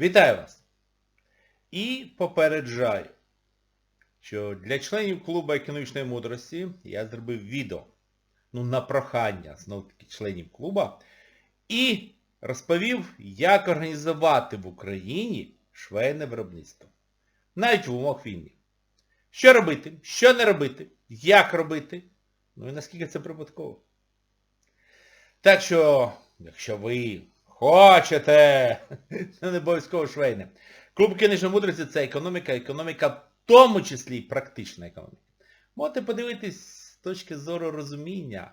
Вітаю вас! І попереджаю, що для членів клубу економічної мудрості я зробив відео, ну на прохання, знов таки, членів клуба, і розповів, як організувати в Україні швейне виробництво. Навіть в умовах війни. Що робити, що не робити, як робити, ну і наскільки це прибутково. Так що, якщо ви хочете, це не обов'язково швейне. Клуб кінечної мудрості це економіка, економіка в тому числі і практична економіка. Можете подивитись з точки зору розуміння.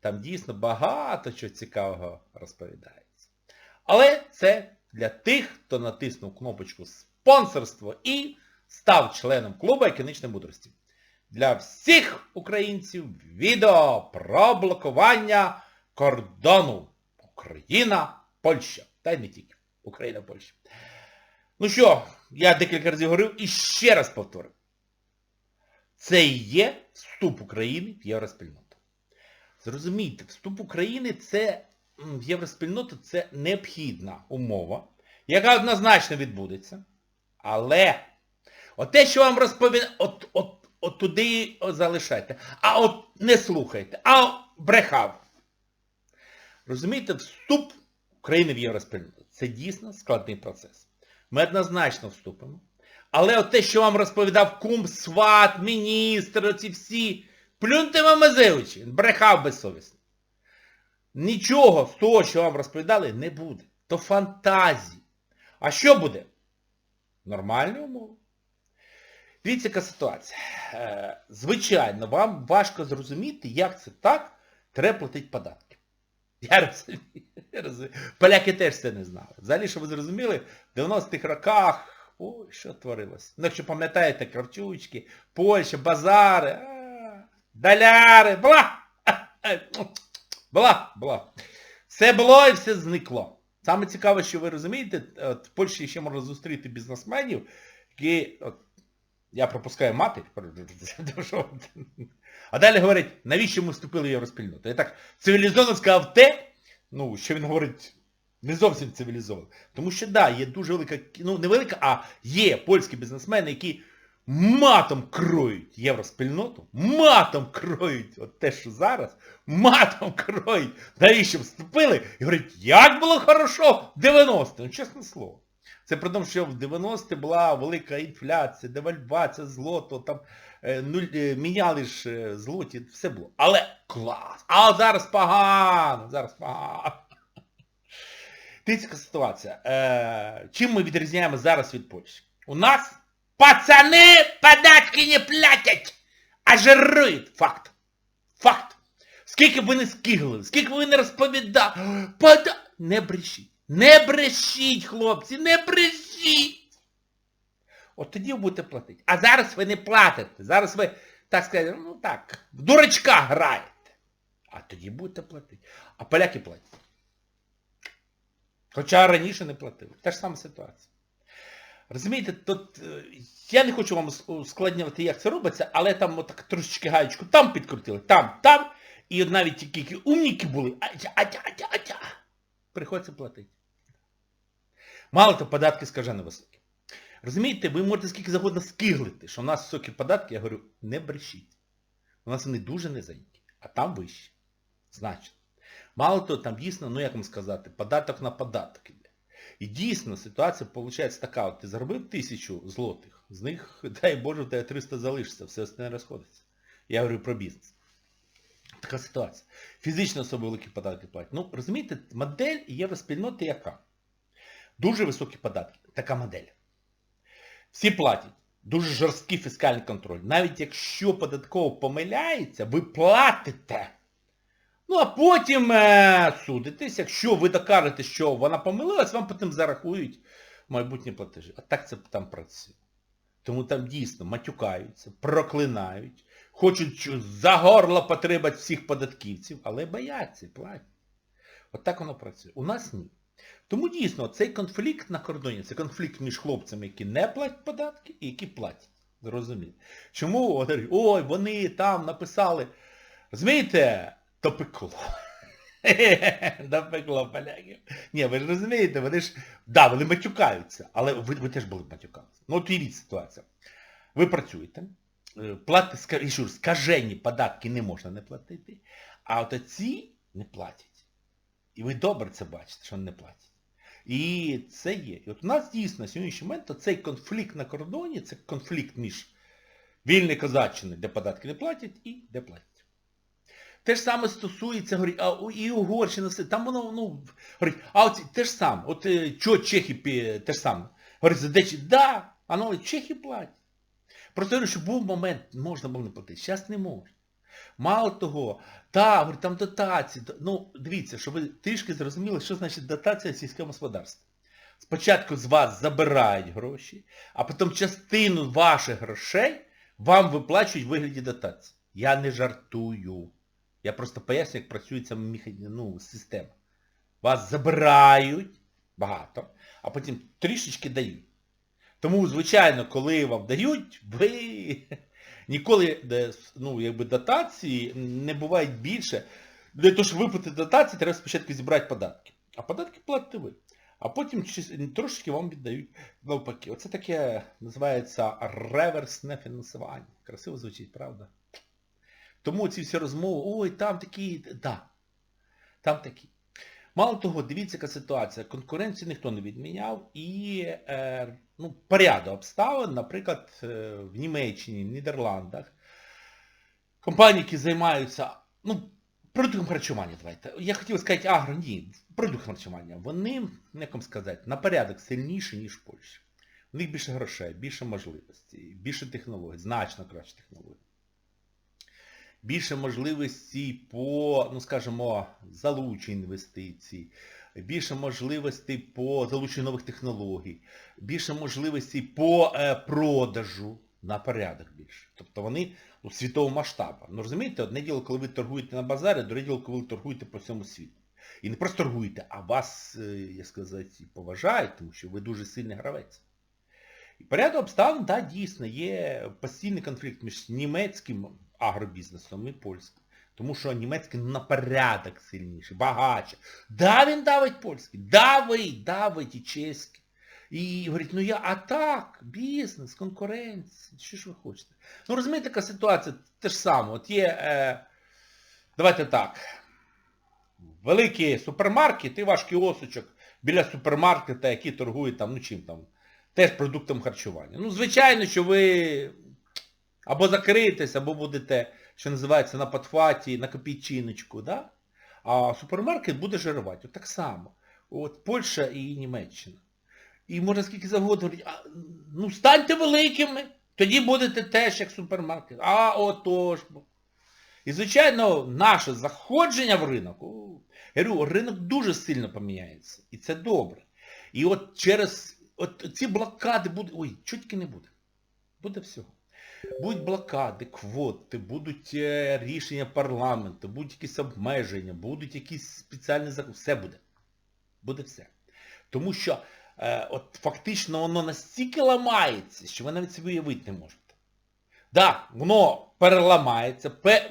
Там дійсно багато чого цікавого розповідається. Але це для тих, хто натиснув кнопочку спонсорство і став членом клубу економічної мудрості. Для всіх українців відео про блокування кордону Україна-Польща. Та й не тільки. Україна-Польща. Ну що, я декілька разів говорив і ще раз повторю. Це і є вступ України в євроспільноту. Зрозумійте, вступ України це в євроспільноту це необхідна умова, яка однозначно відбудеться. Але те, що вам розповідає, от, от, от туди залишайте. А от не слухайте, а брехав. Розумієте, вступ України в євроспільноту це дійсно складний процес. Ми однозначно вступимо. Але от те, що вам розповідав кум, сват, міністр, оці всі, плюньте вам Мазевичі, він брехав безсовісно. Нічого з того, що вам розповідали, не буде. То фантазії. А що буде? Нормальні умови. Дивіться, яка ситуація. Е, Звичайно, вам важко зрозуміти, як це так, треба платити податки. Я розумію. Я розумію. Поляки теж це не знали. Взагалі, що ви зрозуміли, в 90-х роках, ой, що творилось. Ну, якщо пам'ятаєте, кравчучки, Польща, базари, а, доляри, бла! Була, була. Все було і все зникло. Саме цікаве, що ви розумієте, от в Польщі ще можна зустріти бізнесменів, які, от, я пропускаю мати, тому що- а далі говорять, навіщо ми вступили в євроспільноту? Я так цивілізовано сказав те, ну, що він говорить не зовсім цивілізовано. Тому що, да, є дуже велика, ну не велика, а є польські бізнесмени, які матом кроють євроспільноту, матом кроють от те, що зараз, матом кроють, навіщо вступили, і говорять, як було хорошо в 90-ті, ну чесне слово. Це при тому, що в 90-ті була велика інфляція, девальвація, злото, там е, нуль, е, міняли ж е, злоті, все було. Але клас! А зараз погано, зараз погано. Дивіться, ситуація. Е, чим ми відрізняємо зараз від Польщі? У нас пацани податки не платять, а жирують. Факт. Факт. Скільки б ви не скиглили, скільки б ви не розповідали, пода... не брешіть. Не брешіть, хлопці, не брешіть. От тоді ви будете платити. А зараз ви не платите. Зараз ви, так сказати, ну так, в дурачка граєте. А тоді будете платити. А поляки платять. Хоча раніше не платили. Та ж сама ситуація. Розумієте, тут е, я не хочу вам ускладнювати, як це робиться, але там отак трошечки гаєчку там підкрутили, там, там. І навіть ті, які умніки були, атя, атя, атя, атя, приходиться платити. Мало то податки скажено високі. Розумієте, ви можете скільки завгодно скиглити, що у нас високі податки, я говорю, не брешіть. У нас вони дуже низенькі, а там вищі. Значить. Мало того, там дійсно, ну як вам сказати, податок на податок іде. І дійсно ситуація виходить така, от ти заробив тисячу злотих, з них, дай Боже, в тебе 300 залишиться, все остальне розходиться. Я говорю про бізнес. Така ситуація. Фізичні особи великі податки платять. Ну, розумієте, модель євроспільноти яка? Дуже високі податки. Така модель. Всі платять. Дуже жорсткий фіскальний контроль. Навіть якщо податково помиляється, ви платите. Ну, а потім е, судитесь, якщо ви докажете, що вона помилилась, вам потім зарахують майбутні платежі. А так це там працює. Тому там дійсно матюкаються, проклинають, хочуть за горло потребати всіх податківців, але бояться, платять. От так воно працює. У нас ні. Тому дійсно цей конфлікт на кордоні, це конфлікт між хлопцями, які не платять податки і які платять. Зрозумієте? Чому? Ой, вони там написали. Розумієте, то пекло. Допекло поляків. Ні, ви ж розумієте, вони ж... Да, вони матюкаються, але ви, ви теж були матюкалися. Ну от уявіть ситуацію. Ви працюєте, е, платите, ска- і що ж, скажені податки не можна не платити, а от ці не платять. І ви добре це бачите, що не платять. І це є. І от у нас дійсно на сьогоднішній момент цей конфлікт на кордоні, це конфлікт між вільної козаччини, де податки не платять, і де платять. Те ж саме стосується, говорить, а і Угорщина, там воно, ну, говорить, а от те ж саме, от е, чого чехи те ж саме. Говорить, за дечі, да, а ну, чехи платять. Просто говорю, що був момент, можна було не платити, зараз не можна. Мало того, так, говорить, там дотації. Ну, дивіться, щоб ви трішки зрозуміли, що значить дотація сільського господарства. Спочатку з вас забирають гроші, а потім частину ваших грошей вам виплачують в вигляді дотації. Я не жартую. Я просто поясню, як працює ця ну, система. Вас забирають багато, а потім трішечки дають. Тому, звичайно, коли вам дають, ви ніколи ну, якби дотації не бувають більше. Для того, щоб виплатити дотації, треба спочатку зібрати податки. А податки платите ви. А потім трошечки вам віддають навпаки. Оце таке називається реверсне фінансування. Красиво звучить, правда? Тому ці всі розмови, ой, там такі, да, там такі. Мало того, дивіться, яка ситуація. Конкуренцію ніхто не відміняв і е, ну, по ряду обставин, наприклад, е, в Німеччині, в Нідерландах, компанії, які займаються, ну, продуктом харчування, давайте. Я хотів сказати агро, ні, продукт харчування. Вони, як вам сказати, на порядок сильніші, ніж в Польщі. У них більше грошей, більше можливостей, більше технологій, значно краще технологій більше можливостей по, ну скажімо, залученню інвестицій, більше можливостей по залученню нових технологій, більше можливостей по е, продажу на порядок більше. Тобто вони у світового масштабу. Ну розумієте, одне діло, коли ви торгуєте на базарі, друге діло, коли ви торгуєте по всьому світу. І не просто торгуєте, а вас, е, я сказати, поважають, тому що ви дуже сильний гравець. І порядок обставин, так, дійсно, є постійний конфлікт між німецьким агробізнесом і польським. Тому що німецький на порядок сильніший, багатше. Да, він давить польський, давить, давить і чеський. І говорить, ну я, а так, бізнес, конкуренція, що ж ви хочете? Ну розумієте, така ситуація, те ж саме. От є, е, давайте так, великий супермаркет і ваш кіосочок біля супермаркета, який торгує там, ну чим там, теж продуктом харчування. Ну, звичайно, що ви або закриєтесь, або будете, що називається, на подхваті, на копійчиночку, да? а супермаркет буде жирувати. От так само. От Польща і Німеччина. І можна скільки завгодно говорити, а, ну станьте великими, тоді будете теж як супермаркет. А отож. І, звичайно, наше заходження в ринок, я говорю, ринок дуже сильно поміняється. І це добре. І от через от ці блокади буде... Ой, чутки не буде. Буде всього. Будуть блокади, квоти, будуть е, рішення парламенту, будуть якісь обмеження, будуть якісь спеціальні закони. Все буде. Буде все. Тому що е, от фактично воно настільки ламається, що ви навіть собі уявити не можете. Так, да, воно переламається,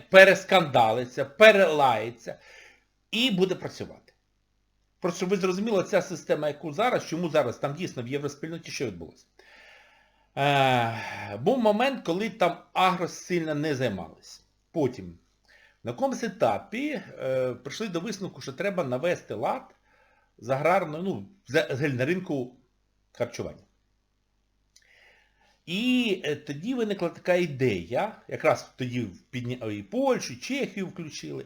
перескандалиться, перелається і буде працювати. Просто ви зрозуміли, ця система, яку зараз, чому зараз там дійсно в євроспільноті що відбулося? Е, був момент, коли там агро сильно не займалися. Потім на якомусь етапі е, прийшли до висновку, що треба навести лад з аграрною, ну, взагалі на ринку харчування. І е, тоді виникла така ідея, якраз тоді підня... і Польщу, і Чехію включили.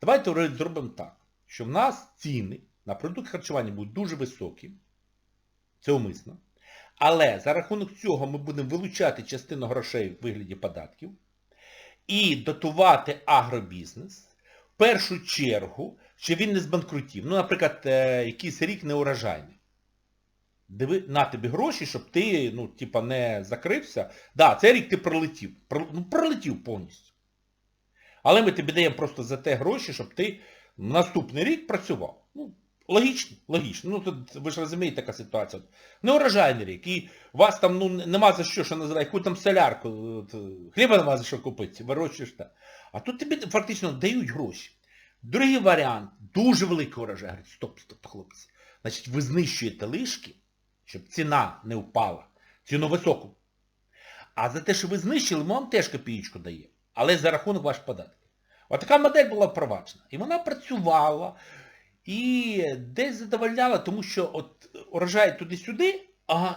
Давайте зробимо так, що в нас ціни на продукт харчування будуть дуже високі, це умисно. Але за рахунок цього ми будемо вилучати частину грошей в вигляді податків і дотувати агробізнес в першу чергу, що він не збанкрутів. Ну, наприклад, е, якийсь рік неурожайний. Диви, на тобі гроші, щоб ти, ну, типа, не закрився. Да, цей рік ти пролетів. Про, ну, пролетів повністю. Але ми тобі даємо просто за те гроші, щоб ти наступний рік працював. Ну, логічно, логічно. Ну, тут, ви ж розумієте, така ситуація. От, неурожайний рік. І вас там ну, нема за що, що називає, яку там солярку, от, хліба нема за що купити, вирощуєш так. А тут тобі фактично дають гроші. Другий варіант, дуже великий урожай. Говорить, стоп, стоп, хлопці. Значить, ви знищуєте лишки, щоб ціна не впала. Ціну високу. А за те, що ви знищили, ми вам теж копієчку дає. Але за рахунок ваших податків. Отака модель була впроваджена. І вона працювала і десь задовольняла, тому що от урожай туди-сюди, а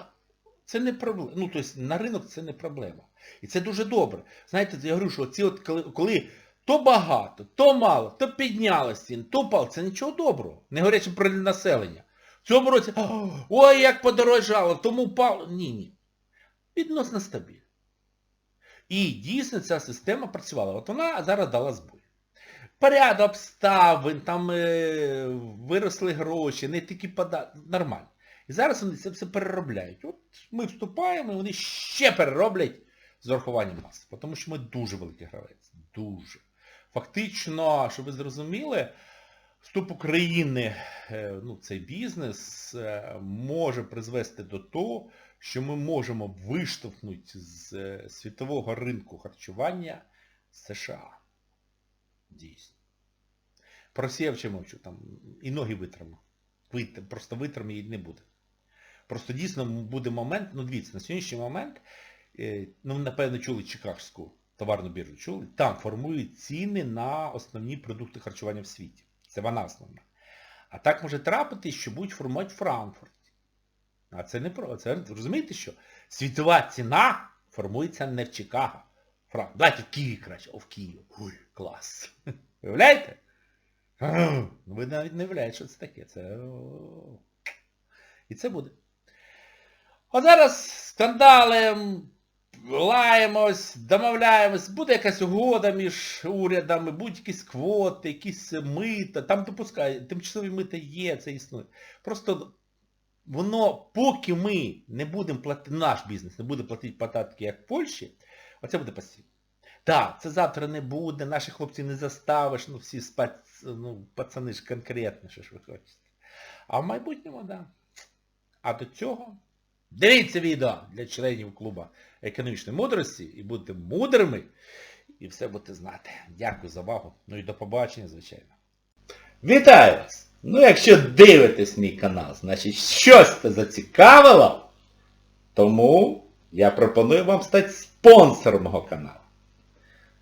це не проблема. Ну, тобто на ринок це не проблема. І це дуже добре. Знаєте, я говорю, що ці от коли, то багато, то мало, то піднялося цін, то впало, це нічого доброго. Не говорячи про населення. В цьому році, ой, як подорожало, тому впало. Ні, ні. Відносно стабільно. І дійсно ця система працювала. От вона зараз дала збой. Поряд обставин, там е, виросли гроші, не тільки податки. Нормально. І зараз вони це все переробляють. От ми вступаємо, і вони ще перероблять з урахуванням нас. Тому що ми дуже великий гравець. Дуже. Фактично, щоб ви зрозуміли, вступ України е, ну, цей бізнес е, може призвести до того, що ми можемо виштовхнути з е, світового ринку харчування США. Дійсно. Про Росію я вже мовчу, там і ноги витримав. Вит- Просто витрим її не буде. Просто дійсно буде момент, ну дивіться, на сьогоднішній момент, е, ну напевно, чули Чикагську товарну біржу, чули? Там формують ціни на основні продукти харчування в світі. Це вона основна. А так може трапити, що будуть формувати в Франкфурті. А це не про. Це розумієте, що світова ціна формується не в Чикаго. Франк. Давайте в Києві краще. О, в Києві. Ой, клас. Уявляєте? Ну, Ви навіть не уявляєте, що це таке. Це... І це буде. А зараз скандали, лаємось, домовляємось, буде якась угода між урядами, будуть якісь квоти, якісь мита, там допускають, тимчасові мита є, це існує. Просто воно, поки ми не будемо платити, наш бізнес не буде платити податки, як в Польщі, оце буде постійно. Так, це завтра не буде, наших хлопців не заставиш, ну всі спать, ну, пацани ж конкретно, що ж ви хочете. А в майбутньому, так. Да. А до цього дивіться відео для членів клубу економічної мудрості і будьте мудрими, і все будете знати. Дякую за увагу. Ну і до побачення, звичайно. Вітаю вас! Ну якщо дивитесь мій канал, значить щось це зацікавило, тому я пропоную вам стати спонсором мого каналу.